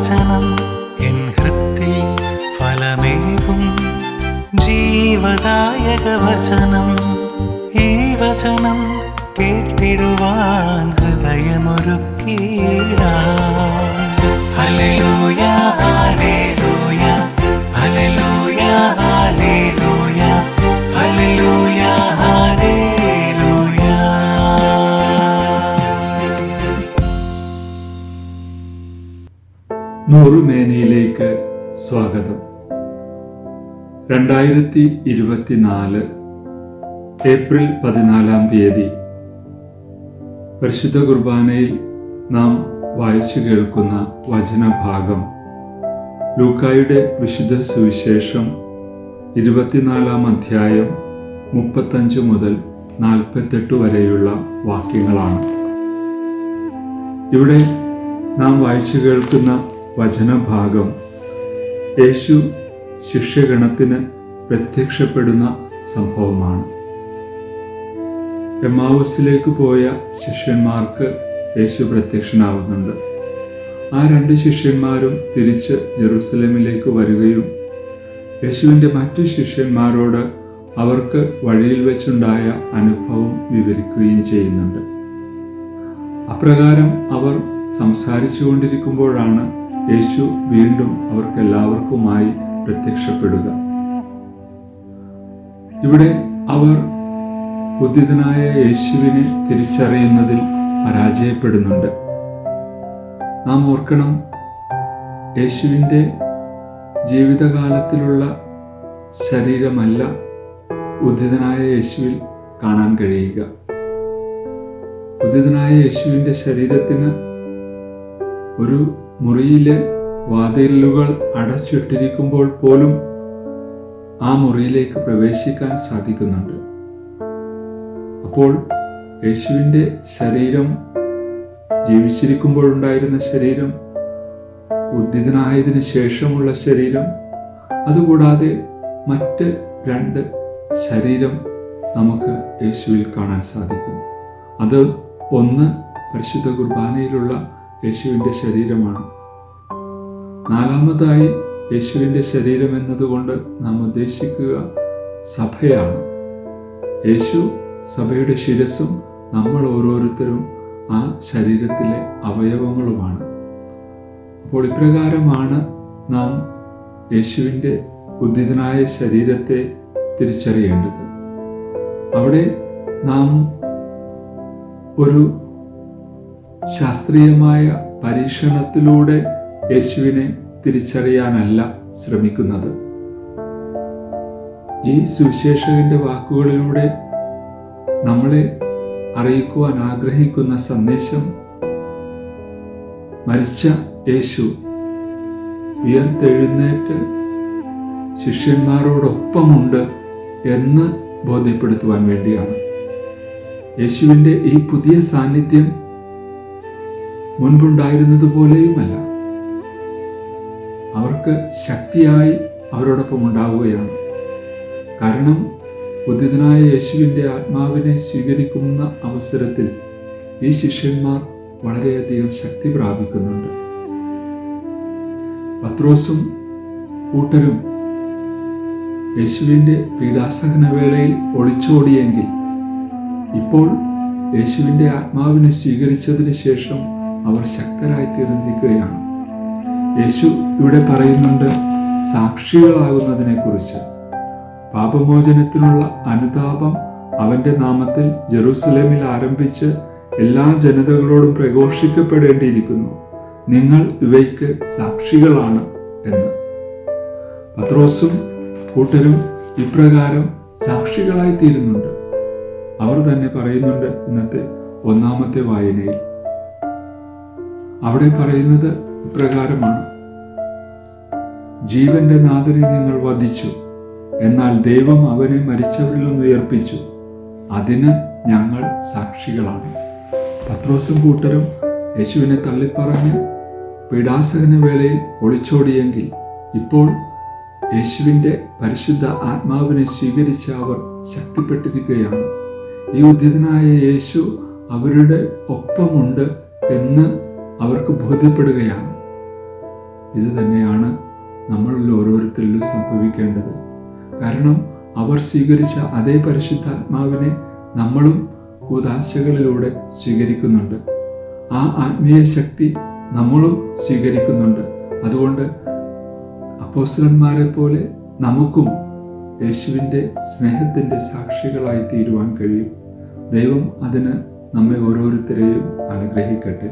വചനം എൻ ഹൃത്തിൽ ഫലമേകും ജീവദായക വചനം ഈ വചനം കേട്ടിടുവാൻ ഹൃദയമൊരുക്കിയിടാം ഹല്ലേലൂയ നൂറുമേനയിലേക്ക് സ്വാഗതം. രണ്ടായിരത്തി ഇരുപത്തിനാല് ഏപ്രിൽ പതിനാലാം തീയതി പരിശുദ്ധ കുർബാനയിൽ നാം വായിച്ചു കേൾക്കുന്ന വചനഭാഗം ലൂക്കായുടെ വിശുദ്ധ സുവിശേഷം ഇരുപത്തിനാലാം അധ്യായം മുപ്പത്തഞ്ച് മുതൽ നാൽപ്പത്തെട്ട് വരെയുള്ള വാക്യങ്ങളാണ്. ഇവിടെ നാം വായിച്ചു കേൾക്കുന്ന വചനഭാഗം. യേശു ശിഷ്യഗണത്തിന് പ്രത്യക്ഷപ്പെടുന്ന സംഭവമാണ്. എമാവൂസിലേക്ക് പോയ ശിഷ്യന്മാർക്ക് യേശു പ്രത്യക്ഷനാവുന്നുണ്ട്. ആ രണ്ട് ശിഷ്യന്മാരും തിരിച്ച് ജെറുസലേമിലേക്ക് വരികയും യേശുവിന്റെ മറ്റു ശിഷ്യന്മാരോട് അവർക്ക് വഴിയിൽ വെച്ചുണ്ടായ അനുഭവം വിവരിക്കുകയും ചെയ്യുന്നുണ്ട്. അപ്രകാരം അവർ സംസാരിച്ചു കൊണ്ടിരിക്കുമ്പോഴാണ് യേശു വീണ്ടും അവർക്കെല്ലാവർക്കുമായി പ്രത്യക്ഷപ്പെടുക. ഇവിടെ അവർ ഉദിതനായ യേശുവിനെ തിരിച്ചറിയുന്നതിൽ പരാജയപ്പെടുന്നുണ്ട്. നാം ഓർക്കണം യേശുവിന്റെ ജീവിതകാലത്തിലുള്ള ശരീരമല്ല ഉദിതനായ യേശുവിൽ കാണാൻ കഴിയുക. ഉദിതനായ യേശുവിന്റെ ശരീരത്തിന് ഒരു മുറിയിലെ വാതിലുകൾ അടച്ചിട്ടിരിക്കുമ്പോൾ പോലും ആ മുറിയിലേക്ക് പ്രവേശിക്കാൻ സാധിക്കുന്നുണ്ട്. അപ്പോൾ യേശുവിന്റെ ശരീരം ജീവിച്ചിരിക്കുമ്പോഴുണ്ടായിരുന്ന ശരീരം ഉദ്ധിതനായതിനു ശേഷമുള്ള ശരീരം അതുകൂടാതെ മറ്റ് രണ്ട് ശരീരം നമുക്ക് യേശുവിൽ കാണാൻ സാധിക്കും. അത് ഒന്ന് പരിശുദ്ധ കുർബാനയിലുള്ള യേശുവിന്റെ ശരീരമാണ്. നാലാമതായി യേശുവിന്റെ ശരീരം എന്നതുകൊണ്ട് നാം ഉദ്ദേശിക്കുക സഭയാണ്. യേശു സഭയുടെ ശിരസും നമ്മൾ ഓരോരുത്തരും ആ ശരീരത്തിലെ അവയവങ്ങളുമാണ്. അപ്പോൾ ഇപ്രകാരമാണ് നാം യേശുവിന്റെ ഉദ്ധിതനായ ശരീരത്തെ തിരിച്ചറിയേണ്ടത്. അവിടെ നാം ഒരു ശാസ്ത്രീയമായ പരീക്ഷണത്തിലൂടെ യേശുവിനെ തിരിച്ചറിയാനല്ല ശ്രമിക്കുന്നത്. ഈ സുവിശേഷകന്റെ വാക്കുകളിലൂടെ നമ്മളെ അറിയിക്കുവാൻ ആഗ്രഹിക്കുന്ന സന്ദേശം മരിച്ച യേശു ഉയർത്തെഴുന്നേറ്റ് ശിഷ്യന്മാരോടൊപ്പമുണ്ട് എന്ന് ബോധ്യപ്പെടുത്തുവാൻ വേണ്ടിയാണ്. യേശുവിന്റെ ഈ പുതിയ സാന്നിധ്യം മുൻപുണ്ടായിരുന്നത് പോലെയുമല്ല അവർക്ക് ശക്തിയായി അവരോടൊപ്പം ഉണ്ടാവുകയാണ്. കാരണം ഉദിതനായ യേശുവിന്റെ ആത്മാവിനെ സ്വീകരിക്കുന്ന അവസരത്തിൽ ഈ ശിഷ്യന്മാർ വളരെയധികം ശക്തി പ്രാപിക്കുന്നുണ്ട്. പത്രോസും കൂട്ടരും യേശുവിന്റെ പീഡാസഹന വേളയിൽ ഒളിച്ചോടിയെങ്കിൽ ഇപ്പോൾ യേശുവിന്റെ ആത്മാവിനെ സ്വീകരിച്ചതിന് ശേഷം അവർ ശക്തരായി തീർന്നിരിക്കുകയാണ് യേശു ഇവിടെ പറയുന്നുണ്ട് സാക്ഷികളാകുന്നതിനെ കുറിച്ച് പാപമോചനത്തിനുള്ള അനുതാപം അവന്റെ നാമത്തിൽ ജെറൂസലേമിൽ ആരംഭിച്ച് എല്ലാ ജനതകളോടും പ്രഘോഷിക്കപ്പെടേണ്ടിയിരിക്കുന്നു. നിങ്ങൾ ഇവയ്ക്ക് സാക്ഷികളാണ് എന്ന്. പത്രോസും കൂട്ടരും ഇപ്രകാരം സാക്ഷികളായി തീരുന്നുണ്ട് അവർ തന്നെ പറയുന്നുണ്ട് ഇന്നത്തെ ഒന്നാമത്തെ വായനയിൽ. അവിടെ പറയുന്നത് ഇപ്രകാരമാണ്. ജീവന്റെ നാഥനെ നിങ്ങൾ വധിച്ചു എന്നാൽ ദൈവം അവനെ മരിച്ചവരിൽ നിന്ന് ഉയർപ്പിച്ചു. അതിന് ഞങ്ങൾ സാക്ഷികളാണ്. പത്രോസും കൂട്ടരും യേശുവിനെ തള്ളിപ്പറഞ്ഞ് പീഡാസകന വേളയിൽ ഒളിച്ചോടിയെങ്കിൽ ഇപ്പോൾ യേശുവിന്റെ പരിശുദ്ധ ആത്മാവിനെ സ്വീകരിച്ച അവർ ശക്തിപ്പെട്ടിരിക്കുകയാണ്. ഈ ഉദ്ധിതനായ യേശു അവരുടെ ഒപ്പമുണ്ട് എന്ന് അവർക്ക് ബോധ്യപ്പെടുകയാണ്. ഇത് തന്നെയാണ് നമ്മളിൽ ഓരോരുത്തരിലും സംഭവിക്കേണ്ടത്. കാരണം അവർ സ്വീകരിച്ച അതേ പരിശുദ്ധാത്മാവിനെ നമ്മളും കൂതാശകളിലൂടെ സ്വീകരിക്കുന്നുണ്ട്. ആ ആത്മീയ ശക്തി നമ്മളും സ്വീകരിക്കുന്നുണ്ട്. അതുകൊണ്ട് അപ്പോസ്തലന്മാരെ പോലെ നമുക്കും യേശുവിന്റെ സ്നേഹത്തിന്റെ സാക്ഷികളായി തീരുവാൻ കഴിയും. ദൈവം അതിന് നമ്മെ ഓരോരുത്തരെയും അനുഗ്രഹിക്കട്ടെ.